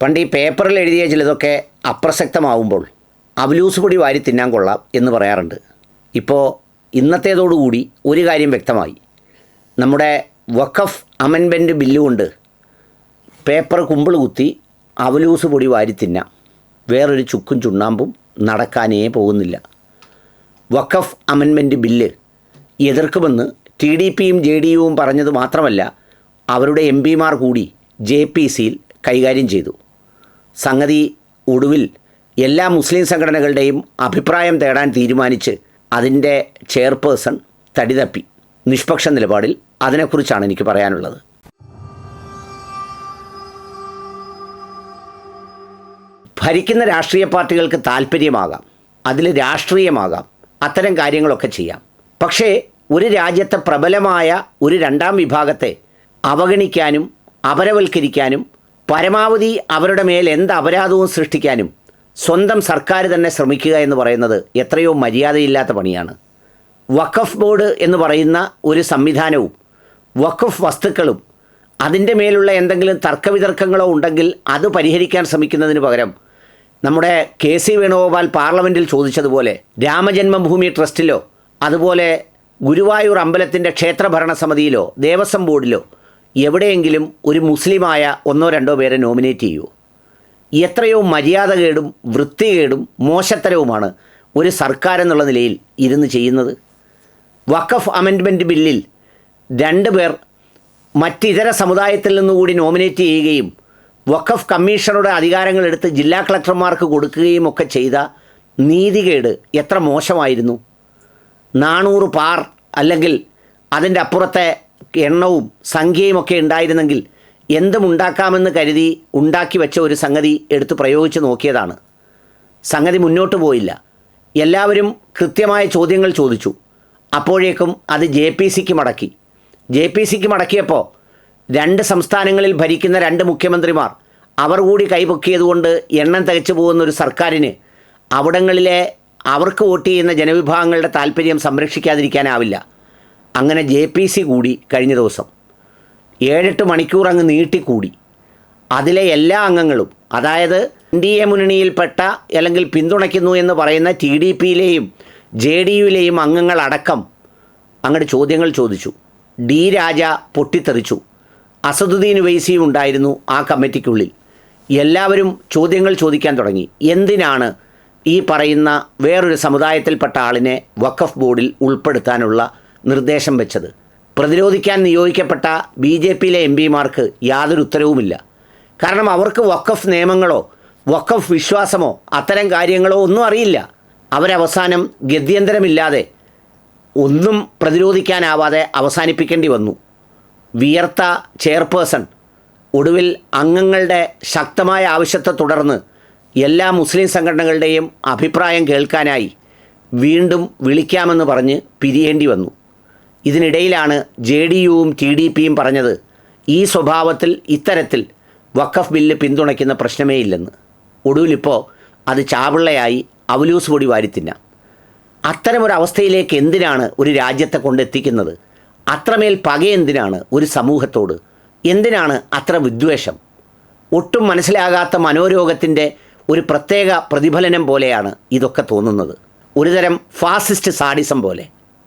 പണ്ട് ഈ പേപ്പറിൽ എഴുതിയ ചിലതൊക്കെ അപ്രസക്തമാവുമ്പോൾ അവലൂസ് പൊടി വാരി തിന്നാൻ കൊള്ളാം എന്ന് പറയാറുണ്ട്. ഇപ്പോൾ ഇന്നത്തേതോടുകൂടി ഒരു കാര്യം വ്യക്തമായി. നമ്മുടെ വഖഫ് അമെൻമെന്റ് ബില്ലുകൊണ്ട് പേപ്പർ കുമ്പിൾ കുത്തി അവലൂസ് പൊടി വാരി തിന്നാം. വേറൊരു ചുക്കും ചുണ്ണാമ്പും നടക്കാനേ പോകുന്നില്ല. വഖഫ് അമെൻമെന്റ് ബില്ല് എതിർക്കുമെന്ന് ടി ഡി പിയും ജെ ഡി യുവും പറഞ്ഞത് മാത്രമല്ല അവരുടെ എം പിമാർ കൂടി ജെ പി സിയിൽ കൈകാര്യം ചെയ്തു. സംഗതി ഒടുവിൽ എല്ലാ മുസ്ലിം സംഘടനകളുടെയും അഭിപ്രായം തേടാൻ തീരുമാനിച്ച് അതിന്റെ ചെയർപേഴ്സൺ തടിതപ്പി. നിഷ്പക്ഷ നിലപാടിൽ അതിനെക്കുറിച്ചാണ് എനിക്ക് പറയാനുള്ളത്. ഭരിക്കുന്ന രാഷ്ട്രീയ പാർട്ടികൾക്ക് താല്പര്യമാകാം അതിൽ രാഷ്ട്രീയമാകാം. അത്തരം കാര്യങ്ങളൊക്കെ ചെയ്യാം. പക്ഷേ ഒരു രാജ്യത്തെ പ്രബലമായ ഒരു രണ്ടാം വിഭാഗത്തെ അവഗണിക്കാനും അപരവൽക്കരിക്കാനും പരമാവധി അവരുടെ മേൽ എന്ത് അപരാധവും സൃഷ്ടിക്കാനും സ്വന്തം സർക്കാർ തന്നെ ശ്രമിക്കുക എന്ന് പറയുന്നത് എത്രയോ മര്യാദയില്ലാത്ത പണിയാണ്. വഖഫ് ബോർഡ് എന്ന് പറയുന്ന ഒരു സംവിധാനവും വഖഫ് വസ്തുക്കളും അതിന്റെ മേലുള്ള എന്തെങ്കിലും തർക്കവിതർക്കങ്ങളോ ഉണ്ടെങ്കിൽ അത് പരിഹരിക്കാൻ ശ്രമിക്കുന്നതിന് പകരം നമ്മുടെ കെ സി വേണുഗോപാൽ പാർലമെന്റിൽ ചോദിച്ചതുപോലെ രാമജന്മഭൂമി ട്രസ്റ്റിലോ അതുപോലെ ഗുരുവായൂർ അമ്പലത്തിന്റെ ക്ഷേത്രഭരണ സമിതിയിലോ ദേവസ്വം ബോർഡിലോ എവിടെയെങ്കിലും ഒരു മുസ്ലിമായ ഒന്നോ രണ്ടോ പേരെ നോമിനേറ്റ് ചെയ്യൂ. എത്രയോ മര്യാദകേടും വൃത്തികേടും മോശത്തരവുമാണ് ഒരു സർക്കാർ എന്നുള്ള നിലയിൽ ഇരുന്ന് ചെയ്യുന്നത്. വഖഫ് അമെൻഡ്മെന്റ് ബില്ലിൽ രണ്ട് പേർ മറ്റിതര സമുദായത്തിൽ നിന്നുകൂടി നോമിനേറ്റ് ചെയ്യുകയും വഖഫ് കമ്മീഷണറുടെ അധികാരങ്ങൾ എടുത്ത് ജില്ലാ കളക്ടർമാർക്ക് കൊടുക്കുകയും ഒക്കെ ചെയ്ത നീതികേട് എത്ര മോശമായിരുന്നു. നാനൂറ് പാർ അല്ലെങ്കിൽ അതിന്റെ അപ്പുറത്തെ എണ്ണവും സംഖ്യയും ഒക്കെ ഉണ്ടായിരുന്നെങ്കിൽ എന്തും ഉണ്ടാക്കാമെന്ന് കരുതി ഉണ്ടാക്കി വെച്ച ഒരു സംഗതി എടുത്ത് പ്രയോഗിച്ച് നോക്കിയതാണ്. സംഗതി മുന്നോട്ട് പോയില്ല. എല്ലാവരും കൃത്യമായ ചോദ്യങ്ങൾ ചോദിച്ചു. അപ്പോഴേക്കും അത് ജെ പി സിക്ക് മടക്കി. ജെ പി സിക്ക് മടക്കിയപ്പോൾ രണ്ട് സംസ്ഥാനങ്ങളിൽ ഭരിക്കുന്ന രണ്ട് മുഖ്യമന്ത്രിമാർ അവർ കൂടി കൈപൊക്കിയതുകൊണ്ട് എണ്ണം തികച്ചു പോകുന്ന ഒരു സർക്കാരിന് അവിടങ്ങളിലെ അവർക്ക് വോട്ട് ചെയ്യുന്ന ജനവിഭാഗങ്ങളുടെ താല്പര്യം സംരക്ഷിക്കാതിരിക്കാനാവില്ല. അങ്ങനെ ജെ പി സി കൂടി കഴിഞ്ഞ ദിവസം. ഏഴെട്ട് മണിക്കൂർ അങ്ങ് നീട്ടിക്കൂടി. അതിലെ എല്ലാ അംഗങ്ങളും അതായത് എൻ ഡി എ മുന്നണിയിൽപ്പെട്ട അല്ലെങ്കിൽ പിന്തുണയ്ക്കുന്നു എന്ന് പറയുന്ന ടി ഡി പിയിലെയും ജെ ഡി യുയിലെയും അംഗങ്ങളടക്കം അങ്ങോട്ട് ചോദ്യങ്ങൾ ചോദിച്ചു. ഡി രാജ പൊട്ടിത്തെറിച്ചു. അസദുദ്ദീൻ വൈസിയും ഉണ്ടായിരുന്നു ആ കമ്മിറ്റിക്കുള്ളിൽ. എല്ലാവരും ചോദ്യങ്ങൾ ചോദിക്കാൻ തുടങ്ങി. എന്തിനാണ് ഈ പറയുന്ന വേറൊരു സമുദായത്തിൽപ്പെട്ട ആളിനെ വഖഫ് ബോർഡിൽ ഉൾപ്പെടുത്താനുള്ള നിർദ്ദേശം വെച്ചത്. പ്രതിരോധിക്കാൻ നിയോഗിക്കപ്പെട്ട ബി ജെ പിയിലെ എം പിമാർക്ക് യാതൊരു ഉത്തരവുമില്ല. കാരണം അവർക്ക് വഖഫ് നിയമങ്ങളോ വഖഫ് വിശ്വാസമോ അത്തരം കാര്യങ്ങളോ ഒന്നും അറിയില്ല. അവരവസാനം ഗത്യന്തരമില്ലാതെ ഒന്നും പ്രതിരോധിക്കാനാവാതെ അവസാനിപ്പിക്കേണ്ടി വന്നു. വിയർത്ത ചെയർപേഴ്സൺ ഒടുവിൽ അംഗങ്ങളുടെ ശക്തമായ ആവശ്യത്തെ തുടർന്ന് എല്ലാ മുസ്ലിം സംഘടനകളുടെയും അഭിപ്രായം കേൾക്കാനായി വീണ്ടും വിളിക്കാമെന്ന് പറഞ്ഞ് പിരിയേണ്ടി വന്നു. ഇതിനിടയിലാണ് ജെ ഡി യുവും ടി ഡി പിയും പറഞ്ഞത് ഈ സ്വഭാവത്തിൽ ഇത്തരത്തിൽ വഖഫ് ബില്ല് പിന്തുണയ്ക്കുന്ന പ്രശ്നമേ ഇല്ലെന്ന് ഒടുവിലിപ്പോൾ അത് ചാവിള്ളയായി അവലൂസ് പൊടി വാരിത്തിന്നാം. അത്തരമൊരവസ്ഥയിലേക്ക് എന്തിനാണ് ഒരു രാജ്യത്തെ കൊണ്ടെത്തിക്കുന്നത്? അത്രമേൽ പക എന്തിനാണ് ഒരു സമൂഹത്തോട്? എന്തിനാണ് അത്ര വിദ്വേഷം? ഒട്ടും മനസ്സിലാകാത്ത മനോരോഗത്തിന്റെ ഒരു പ്രത്യേക പ്രതിഫലനം പോലെയാണ് ഇതൊക്കെ തോന്നുന്നത്. ഒരുതരം ഫാസിസ്റ്റ് സാഡിസം പോലെ.